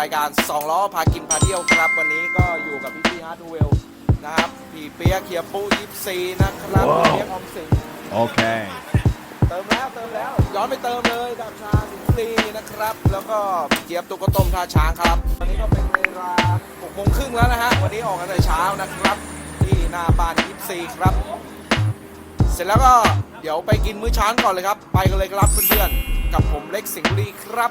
รายการ 2 ล้อพากินพาเที่ยวครับ วันนี้ก็อยู่กับพี่พี่ฮาร์ดเวลนะครับพี่เปียกเคียปูยิปซีนะครับพี่เปียกออมสิงห์ Okay. เติมแล้วเติมแล้ว ย้อนไปเติมเลยกับชาสิงห์บุรีนะครับ แล้วก็เจี๊ยบตุกกระต้มท่าช้างครับวันนี้ก็เป็นเวลา6โมงครึ่งแล้วนะฮะวันนี้ออกกันแต่เช้านะครับ ที่หน้าบ้านยิปซีครับ เสร็จแล้วก็เดี๋ยวไปกินมื้อเช้าก่อนเลยครับ ไปกันเลยครับเพื่อนๆกับผมเล็กสิงห์บุรีครับ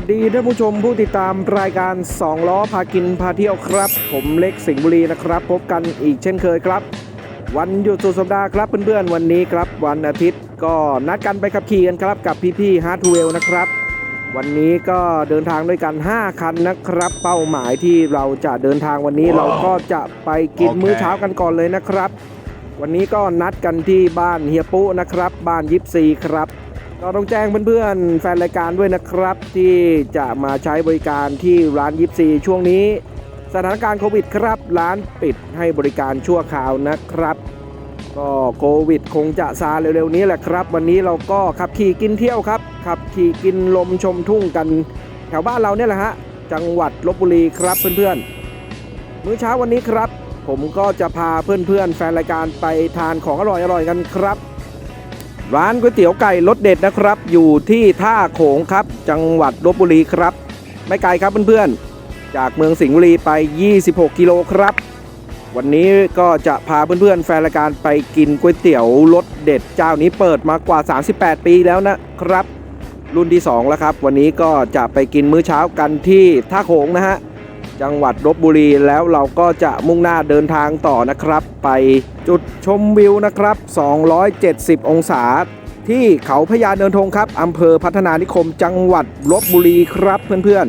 วัสดีท่านผู้ชมผู้ติดตามรายการ 2 ล้อพากินพาเที่ยวครับ ผมเล็กสิงห์บุรีนะครับ พบกันอีกเช่นเคยครับ วันหยุดสุดสัปดาห์ครับเพื่อนๆวันนี้ครับ วันอาทิตย์ก็นัดกันไปขับขี่กันครับกับพี่ๆฮาร์ดทูเวลนะครับ วันนี้ก็เดินทางด้วยกัน 5 คันนะครับ เป้าหมายที่เราจะเดินทางวันนี้เราก็จะไปกินโอเคมื้อเช้ากันก่อนเลยนะครับ วันนี้ก็นัดกันที่บ้านเฮียปุ๊นะครับ บ้านยิปซีครับ ก็ต้องแจ้งเพื่อนๆแฟนรายการด้วยนะครับ ที่จะมาใช้บริการที่ร้านยิปซีช่วงนี้ สถานการณ์โควิดครับ ร้านปิดให้บริการชั่วคราวนะครับ ก็โควิด คงจะซาเร็วๆนี้แหละครับ วันนี้เราก็ขับขี่กินเที่ยวครับ ขับขี่กินลมชมทุ่งกัน แถวบ้านเราเนี่ยแหละฮะจังหวัดลบบุรีครับเพื่อนๆมื้อเช้าวันนี้ครับ ผมก็จะพาเพื่อนๆแฟนรายการไปทานของอร่อยๆกันครับ ร้านก๋วยเตี๋ยวไก่รสเด็ดนะครับ อยู่ที่ท่าโขงครับ จังหวัดลบบุรีครับ ไม่ไกลครับเพื่อนๆ จากเมืองสิงห์บุรีไป 26 กิโลครับ วันนี้ก็จะพาเพื่อนๆ แฟนรายการไปกินก๋วยเตี๋ยวรสเด็ดเจ้านี้เปิดมากว่า 38 ปีแล้วนะครับ รุ่นที่ 2 แล้วครับ วันนี้ก็จะไปกินมื้อเช้ากันที่ท่าโขงนะฮะ จังหวัดลบบุรีแล้วเราก็จะมุ่งหน้าเดินทางต่อนะครับ ไปจุดชมวิวนะครับ 270 องศา ที่เขาพญาเนินธงครับอำเภอพัฒนานิคมจังหวัดลบบุรีครับเพื่อน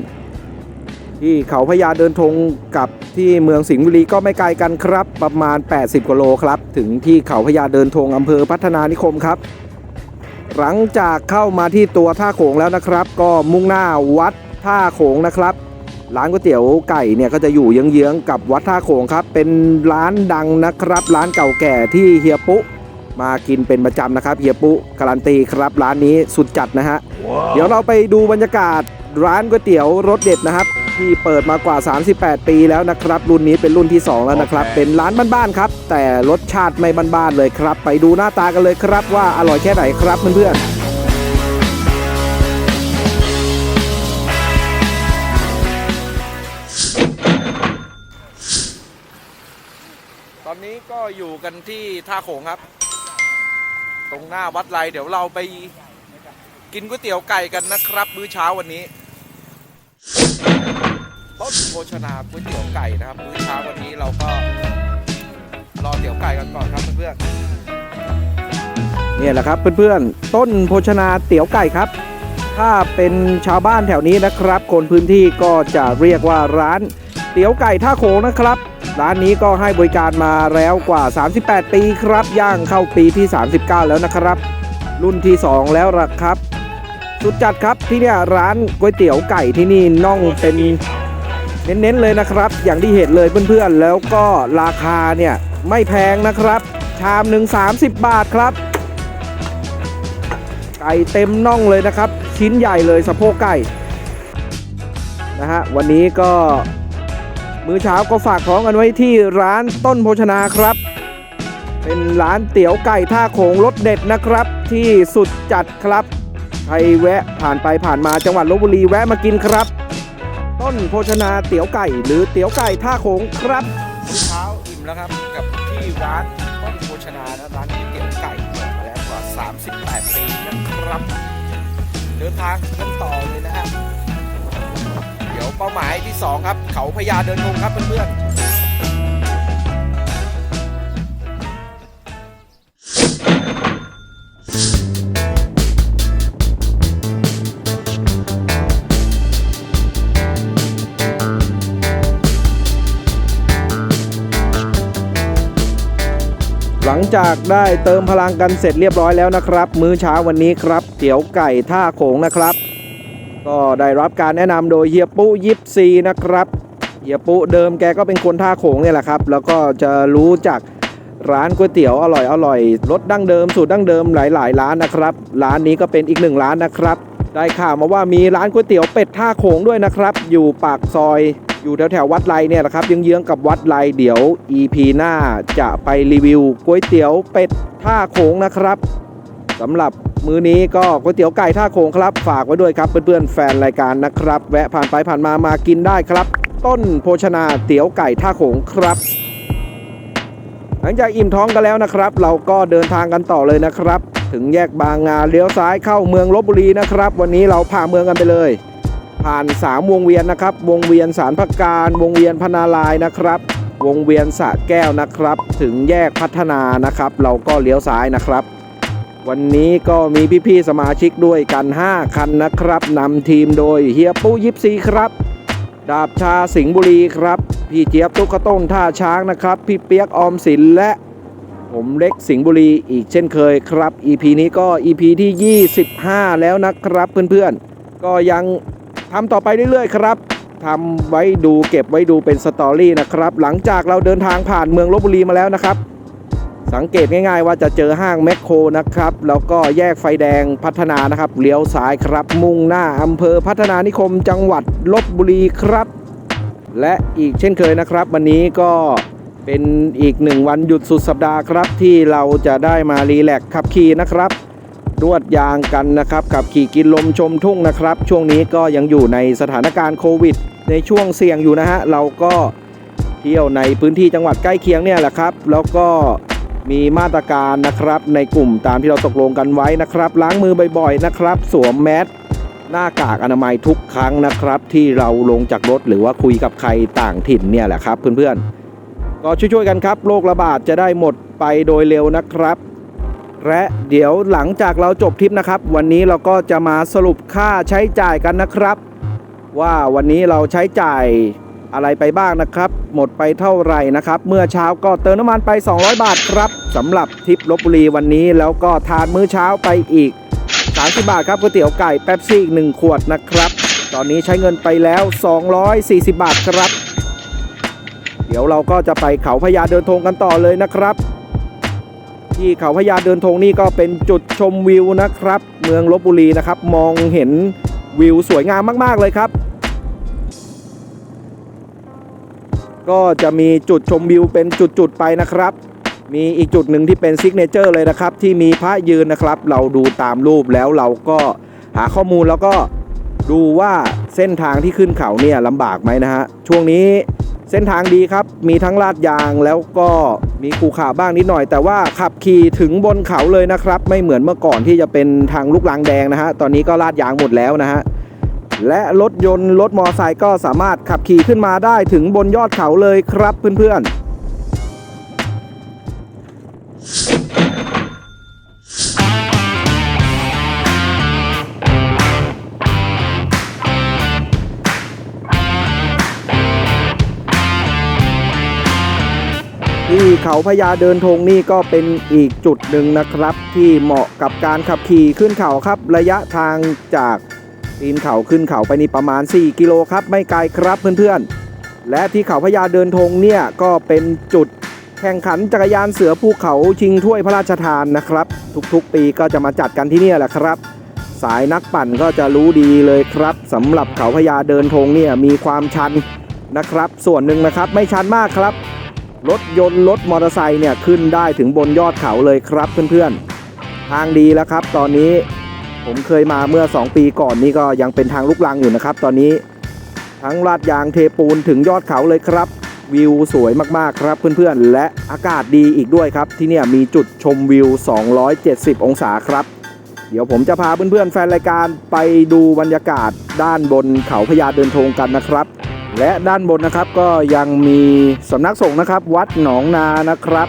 ๆ ที่เขาพญาเดินธงกับที่เมืองสิงห์บุรีก็ไม่ไกลกันครับ ประมาณ 80กิโลครับถึงที่เขาพญาเดินธงอำเภอพัฒนานิคมครับ หลังจากเข้ามาที่ตัวท่าโขงแล้วนะครับ ก็มุ่งหน้าวัดท่าโขงนะครับ ร้านก๋วยเตี๋ยวไก่เนี่ยก็จะอยู่เยื้องๆกับวัดท่าโขงครับ เป็นร้านดังนะครับ ร้านเก่าแก่ที่เฮียปุ๊มากินเป็นประจำนะครับเฮียปุ๊การันตีครับร้านนี้สุดจัดนะฮะ เดี๋ยวเราไปดูบรรยากาศร้านก๋วยเตี๋ยวรสเด็ดนะครับ ที่เปิดมากว่า 38 ปีแล้วนะครับ รุ่นนี้เป็นรุ่นที่ 2 แล้วนะครับโอเคเป็นร้านบ้านๆครับ แต่รสชาติไม่บ้านๆเลยครับ ไปดูหน้าตากันเลยครับว่าอร่อยแค่ไหนครับเพื่อนๆ ก็อยู่กันที่ท่าโขงครับ ตรงหน้าวัดไรเดี๋ยวเราไปกินก๋วยเตี๋ยวไก่กันนะครับ มื้อเช้าวันนี้ต้นโภชนาก๋วยเตี๋ยวไก่นะครับ มื้อเช้าวันนี้เราก็รอเตี๋ยวไก่กันก่อนครับเพื่อนเนี่ยแหละครับเพื่อนๆต้นโภชนาเตี๋ยวไก่ครับ ถ้าเป็นชาวบ้านแถวนี้นะครับ คนพื้นที่ก็จะเรียกว่าร้าน เตี๋ยวไก่ท่าโขงนะครับ ร้านนี้ก็ให้บริการมาแล้วกว่า 38 ปีครับ ย่างเข้าปีที่ 39 แล้วนะครับ รุ่นที่ 2 แล้วล่ะครับ สุดจัดครับที่เนี่ยร้านก๋วยเตี๋ยวไก่ที่นี่น่องเป็นเน้นๆเลยนะครับ อย่างที่เห็นเลยเพื่อนๆ แล้วก็ราคาเนี่ยไม่แพงนะครับ ชามหนึ่ง30 บาทครับ ไก่เต็มน่องเลยนะครับ ชิ้นใหญ่เลยสะโพกไก่นะฮะวันนี้ก็ มื้อเช้าก็ฝากท้องกันไว้ที่ร้านต้นโภชนาครับ เป็นร้านเตี๋ยวไก่ท่าโขงรสเด็ดนะครับ ที่สุดจัดครับใครแวะผ่านไปผ่านมาจังหวัดลบบุรีแวะมากินครับ ต้นโภชนาเตี๋ยวไก่ หรือเตี๋ยวไก่ท่าโขงครับมื้อเช้าอิ่มแล้วครับกับที่ร้านต้นโภชนานะร้านก๋วยเตี๋ยวไก่เปิดมาแล้วกว่า 38 ปีนะครับ เดินทางกันต่อเลยนะฮะเดี๋ยวเป้าหมายที่ 2 ครับ เขาพญาเดินทงครับเพื่อนหลังจากได้เติมพลังกันเสร็จเรียบร้อยแล้วนะครับ มื้อเช้าวันนี้ครับเตี๋ยวไก่ท่าโขงนะครับ ก็ได้รับการแนะนำโดยเฮียปุยิปซีนะครับเฮียปุเดิมแกก็เป็นคนท่าโขงเนี่ยแหละครับ แล้วก็จะรู้จักร้านก๋วยเตี๋ยวอร่อยอร่อยรสดั้งเดิมสูตรดั้งเดิมหลาย ๆ ร้านนะครับ ร้านนี้ก็เป็นอีกหนึ่งร้านนะครับ ได้ข่าวมาว่ามีร้านก๋วยเตี๋ยวเป็ดท่าโขงด้วยนะครับ อยู่ปากซอย อยู่แถวแถววัดไลเนี่ยแหละครับเยื้องๆกับวัดไลเดี๋ยว EP หน้าจะไปรีวิวก๋วยเตี๋ยวเป็ดท่าโขงนะครับ สำหรับมื้อนี้ก็ก๋วยเตี๋ยวไก่ท่าโขงครับ ฝากไว้ด้วยครับเพื่อนๆแฟนรายการนะครับ แวะผ่านไปผ่านมามากินได้ครับ ต้นโภชนาเตี๋ยวไก่ท่าโขงครับ หลังจากอิ่มท้องกันแล้วนะครับ เราก็เดินทางกันต่อเลยนะครับ ถึงแยกบางนาเลี้ยวซ้ายเข้าเมืองลบบุรีนะครับ วันนี้เราผ่าเมืองกันไปเลย ผ่าน 3 วงเวียนนะครับ วงเวียนสารพักการ วงเวียนพนาลายนะครับ วงเวียนสะแก้วนะครับ ถึงแยกพัฒนานะครับ เราก็เลี้ยวซ้ายนะครับ วันนี้ก็มีพี่ๆสมาชิกด้วยกัน 5 คันนะครับนำทีมโดยเฮียปูยิปซีครับ ดาบชาสิงห์บุรีครับ พี่เจี๊ยบตุ๊กต้นท่าช้างนะครับ พี่เปียกออมสินและผมเล็กสิงห์บุรีอีกเช่นเคยครับ EP นี้ก็ EP ที่ 25 แล้วนะครับเพื่อนๆ ก็ยังทำต่อไปเรื่อยๆครับทำไว้ดูเก็บไว้ดูเป็นสตอรี่นะครับ หลังจากเราเดินทางผ่านเมืองลบบุรีมาแล้วนะครับ สังเกตง่ายๆว่าจะเจอห้างแมคโครนะครับ แล้วก็แยกไฟแดงพัฒนานะครับเลี้ยวซ้ายครับ มุ่งหน้าอำเภอพัฒนานิคมจังหวัดลบบุรีครับ และอีกเช่นเคยนะครับ วันนี้ก็เป็นอีกหนึ่งวันหยุดสุดสัปดาห์ครับ ที่เราจะได้มารีแลกขับขี่นะครับนวดยางกันนะครับขับขี่กินลมชมทุ่งนะครับ ช่วงนี้ก็ยังอยู่ในสถานการณ์โควิด ในช่วงเสี่ยงอยู่นะฮะเราก็เที่ยวในพื้นที่จังหวัดใกล้เคียงเนี่ยแหละครับ แล้วก็ มีมาตรการนะครับในกลุ่มตามที่เราตกลงกันไว้นะครับ ล้างมือบ่อยๆนะครับ สวมแมสหน้ากากอนามัยทุกครั้งนะครับ ที่เราลงจากรถหรือว่าคุยกับใครต่างถิ่นเนี่ยแหละครับ เพื่อนๆ ก็ช่วยๆกันครับโรคระบาดจะได้หมดไปโดยเร็วนะครับ และเดี๋ยวหลังจากเราจบทริปนะครับ วันนี้เราก็จะมาสรุปค่าใช้จ่ายกันนะครับ ว่าวันนี้เราใช้จ่าย อะไรไปบ้างนะครับ หมดไปเท่าไหร่นะครับ เมื่อเช้าก็เติมน้ำมันไป 200 บาทครับสำหรับทริปลบบุรีวันนี้ แล้วก็ทานมื้อเช้าไปอีก 30 บาทครับก๋วยเตี๋ยวไก่แป๊บซี่อีก1ขวดนะครับ ตอนนี้ใช้เงินไปแล้ว 240 บาทครับ เดี๋ยวเราก็จะไปเขาพญาเดินธงกันต่อเลยนะครับ ที่เขาพญาเดินธงนี่ก็เป็นจุดชมวิวนะครับ เมืองลบบุรีนะครับ มองเห็นวิวสวยงามมาก ๆ เลยครับ ก็จะมีจุดชมวิวเป็นจุดๆไปนะครับ มีอีกจุดหนึ่งที่เป็นซิกเนเจอร์เลยนะครับ ที่มีพระยืนนะครับ เราดูตามรูปแล้วเราก็หาข้อมูลแล้วก็ดูว่าเส้นทางที่ขึ้นเขาเนี่ยลำบากไหมนะฮะช่วงนี้เส้นทางดีครับ มีทั้งลาดยางแล้วก็มีขูขาบ้างนิดหน่อย แต่ว่าขับขี่ถึงบนเขาเลยนะครับ ไม่เหมือนเมื่อก่อนที่จะเป็นทางลูกลังแดงนะฮะ ตอนนี้ก็ลาดยางหมดแล้วนะฮะ และรถยนต์รถมอไซค์ก็สามารถขับขี่ขึ้นมาได้ถึงบนยอดเขาเลยครับเพื่อนๆที่เขาพญาเดินธงนี่ก็เป็นอีกจุดหนึ่งนะครับ ที่เหมาะกับการขับขี่ขึ้นเขาครับระยะทางจาก ตีนเขาขึ้นเขาไปนี่ประมาณ 4 กิโลครับ ไม่ไกลครับเพื่อนๆ และที่เขาพญาเดินธงเนี่ยก็เป็นจุดแข่งขันจักรยานเสือภูเขาชิงถ้วยพระราชทานนะครับ ทุกๆ ปีก็จะมาจัดกันที่นี่แหละครับ สายนักปั่นก็จะรู้ดีเลยครับสำหรับเขาพญาเดินธงเนี่ยมีความชันนะครับ ส่วนหนึ่งนะครับไม่ชันมากครับรถยนต์รถมอเตอร์ไซค์เนี่ยขึ้นได้ถึงบนยอดเขาเลยครับเพื่อนๆทางดีแล้วครับ ตอนนี้ ผมเคยมาเมื่อ 2 ปีก่อนนี่ก็ยังเป็นทางลูกลังอยู่นะครับ ตอนนี้ทั้งลาดยางเทปูนถึงยอดเขาเลยครับ วิวสวยมากๆครับเพื่อนๆ และอากาศดีอีกด้วยครับ ที่นี่มีจุดชมวิว 270 องศาครับ เดี๋ยวผมจะพาเพื่อนๆ แฟนรายการไปดูบรรยากาศด้านบนเขาพญาเดินธงกันนะครับ และด้านบนนะครับก็ยังมีสำนักสงฆ์นะครับ วัดหนองนานะครับ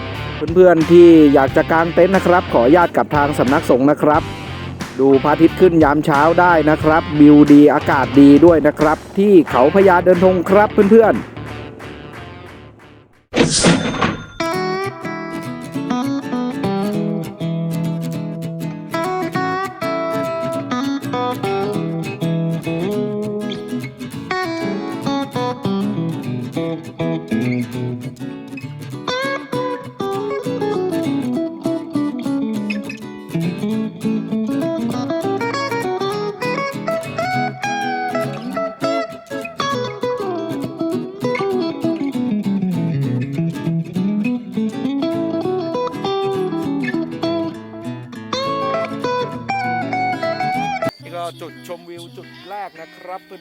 เพื่อนๆที่อยากจะกางเต็นท์นะครับ ขออนุญาตกับทางสำนักสงฆ์นะครับ ดูพระอาทิตย์ขึ้นยามเช้าได้นะครับวิวดีอากาศดีด้วยนะครับ ที่เขาพญาเดินธงครับเพื่อนๆ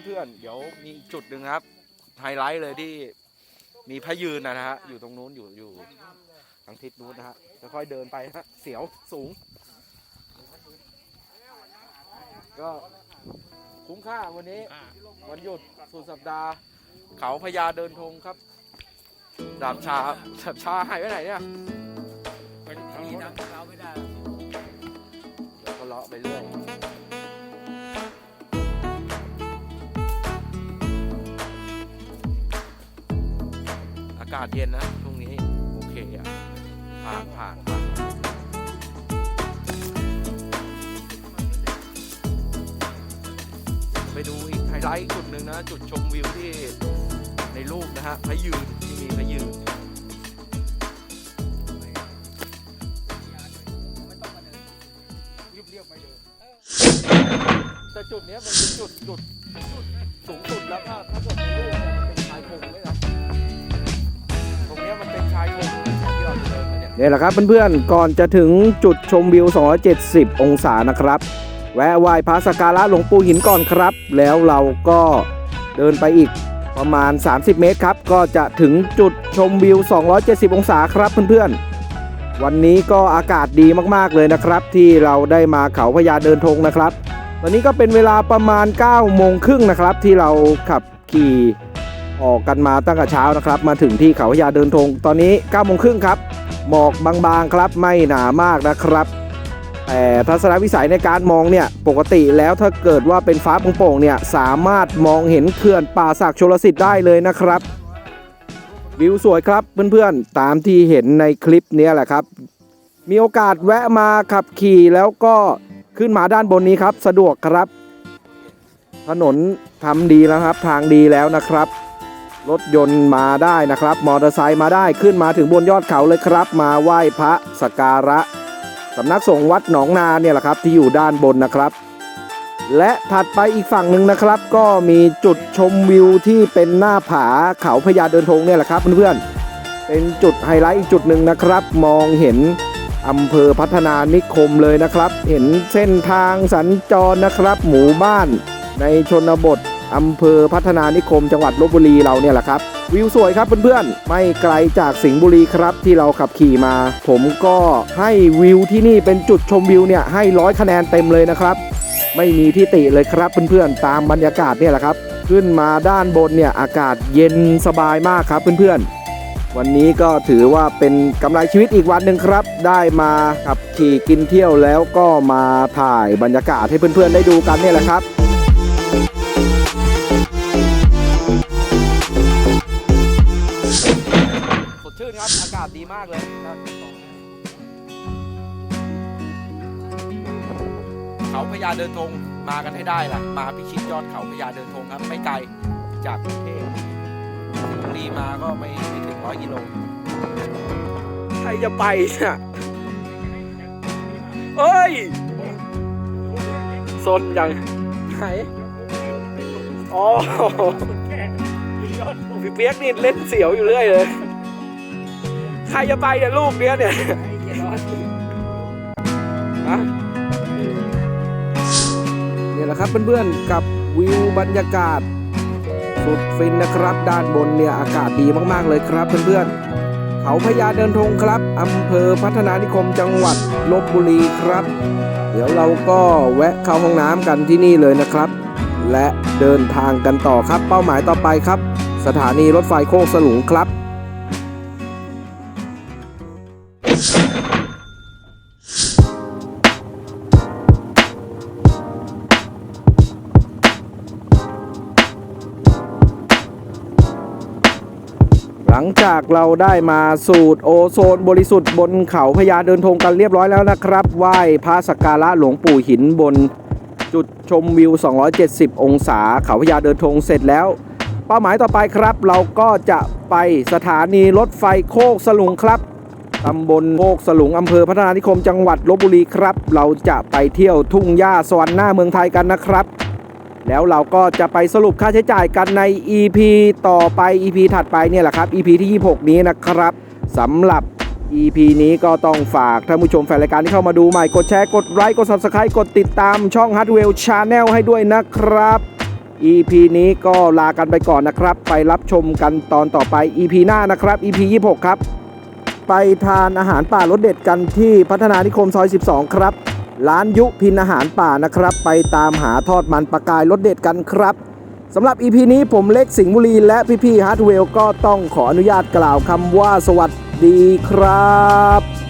เพื่อนๆ เดี๋ยวมีอีกจุดหนึ่งครับ ไฮไลท์เลยที่มีพระยืนนะฮะ อยู่ตรงนู้นอยู่อยู่ทางทิศนู้นนะฮะค่อยๆเดินไปฮะเสียวสูง ก็คุ้มค่าวันนี้วันหยุดสุดสัปดาห์ เขาพญาเดินธงครับดาบชาดาบชาหายไปไหนเนี่ยนี่นะเราไม่ได้เดี๋ยวก็เลาะไปเรื่อยากาศเย็นนะช่วงนี้ โอเคอะผ่านผ่านผ่านไปดูอีกไฮไลท์จุดหนึ่งนะ จุดชมวิวที่ในรูปนะฮะพระยืนที่มีพระยืนแต่จุดนี้มันเป็นจุดจุดสูงสุดแล้วถ้าถ้าเกิด นี่แหละครับเพื่อนๆ ก่อนจะถึงจุดชมวิว 270 องศานะครับ แวะไหว้พระสักการะหลวงปู่หินก่อนครับ แล้วเราก็เดินไปอีกประมาณ 30 เมตรครับ ก็จะถึงจุดชมวิว 270 องศาครับเพื่อนๆ วันนี้ก็อากาศดีมากๆเลยนะครับ ที่เราได้มาเขาพญาเดินธงนะครับ ตอนนี้ก็เป็นเวลาประมาณ9โมงครึ่งนะครับ ที่เราขับขี่ออกกันมาตั้งแต่เช้านะครับ มาถึงที่เขาพญาเดินธงตอนนี้9โมงครึ่งครับ หมอกบางๆครับไม่หนามากนะครับ แต่ทัศนวิสัยในการมองเนี่ยปกติแล้วถ้าเกิดว่าเป็นฟ้าโปร่งๆเนี่ยสามารถมองเห็นเขื่อนป่าศักชลสิทธิ์ได้เลยนะครับวิวสวยครับเพื่อนๆตามที่เห็นในคลิปนี้แหละครับ มีโอกาสแวะมาขับขี่แล้วก็ขึ้นมาด้านบนนี้ครับ สะดวกครับ ถนนทำดีแล้วครับ ทางดีแล้วนะครับ รถยนต์มาได้นะครับ มอเตอร์ไซค์มาได้ขึ้นมาถึงบนยอดเขาเลยครับ มาไหว้พระสกการะสำนักสงฆ์วัดหนองนาเนี่ยแหละครับที่อยู่ด้านบนนะครับ และถัดไปอีกฝั่งหนึ่งนะครับ ก็มีจุดชมวิวที่เป็นหน้าผาเขาพญาเดินธงเนี่ยแหละครับเพื่อนๆเป็นจุดไฮไลท์อีกจุดหนึ่งนะครับ มองเห็นอำเภอพัฒนานิคมเลยนะครับ เห็นเส้นทางสัญจรนะครับ หมู่บ้านในชนบท อำเภอพัฒนานิคม จังหวัดลบบุรีเราเนี่ยแหละครับ วิวสวยครับเพื่อนๆ ไม่ไกลจากสิงห์บุรีครับที่เราขับขี่มา ผมก็ให้วิวที่นี่เป็นจุดชมวิวเนี่ยให้ร้อยคะแนนเต็มเลยนะครับ ไม่มีที่ติเลยครับเพื่อนๆ ตามบรรยากาศเนี่ยแหละครับ ขึ้นมาด้านบนเนี่ยอากาศเย็นสบายมากครับเพื่อนๆวันนี้ก็ถือว่าเป็นกำไรชีวิตอีกวันหนึ่งครับ ได้มาขับขี่กินเที่ยวแล้วก็มาถ่ายบรรยากาศให้เพื่อนๆได้ดูกันเนี่ยแหละครับ มากเลยเขาพญาเดินธงมากันให้ได้ล่ะ มาพิชิตยอดเขาพญาเดินธงครับ ไม่ไกลจากกรุงเทพสิงห์บุรีมาก็ไม่ไม่ถึงร้อยกิโลใครจะไปเนี่ยเอ้ยซนยังไหนอ๋อพี่เปียกนี่เล่นเสียวอยู่เรื่อยเลย ใครจะไปเนี่ยลูกเนี้ยเนี่ยเนี่ยแหละครับเพื่อนๆกับวิวบรรยากาศ สุดฟินนะครับ ด้านบนเนี่ยอากาศดีมากๆเลยครับเพื่อนๆเขาพญาเดินธงครับอำเภอพัฒนานิคมจังหวัดลบบุรีครับ เดี๋ยวเราก็แวะเข้าห้องน้ำกันที่นี่เลยนะครับ และเดินทางกันต่อครับเป้าหมายต่อไปครับ สถานีรถไฟโคกสลุงครับ จากเราได้มาสูตรโอโซนบริสุทธิ์บนเขาพญาเดินธงกันเรียบร้อยแล้วนะครับไหว้พระสักการะหลวงปู่หินบนจุดชมวิว 270 องศาเขาพญาเดินธงเสร็จแล้ว เป้าหมายต่อไปครับ เราก็จะไปสถานีรถไฟโคกสลุงครับตำบลโคกสลุงอำเภอพัฒนานิคมจังหวัดลบบุรีครับ เราจะไปเที่ยวทุ่งหญ้าสวรรค์หน้าเมืองไทยกันนะครับ แล้วเราก็จะไปสรุปค่าใช้จ่ายกันใน EP ต่อไป EP ถัดไปเนี่ยแหละครับ EP ที่ 26 นี้นะครับสำหรับ EP นี้ก็ต้องฝากท่านผู้ชมแฟนรายการที่เข้ามาดูใหม่ กดแชร์ กดไลค์ กด Subscribe กดติดตามช่อง Hardwell Channel ให้ด้วยนะครับ EP นี้ก็ลากันไปก่อนนะครับ ไปรับชมกันตอนต่อไป EP หน้านะครับ EP 26 ครับ ไปทานอาหารป่ารสเด็ดกันที่พัฒนานิคมซอย 12 ครับ ร้านยุพินอาหารป่านะครับ ไปตามหาทอดมันปลากายรสเด็ดกันครับสำหรับ EP นี้ผมเล็กสิงห์บุรีและพี่ๆฮาร์ดเวลก็ต้องขออนุญาตกล่าวคำว่าสวัสดีครับ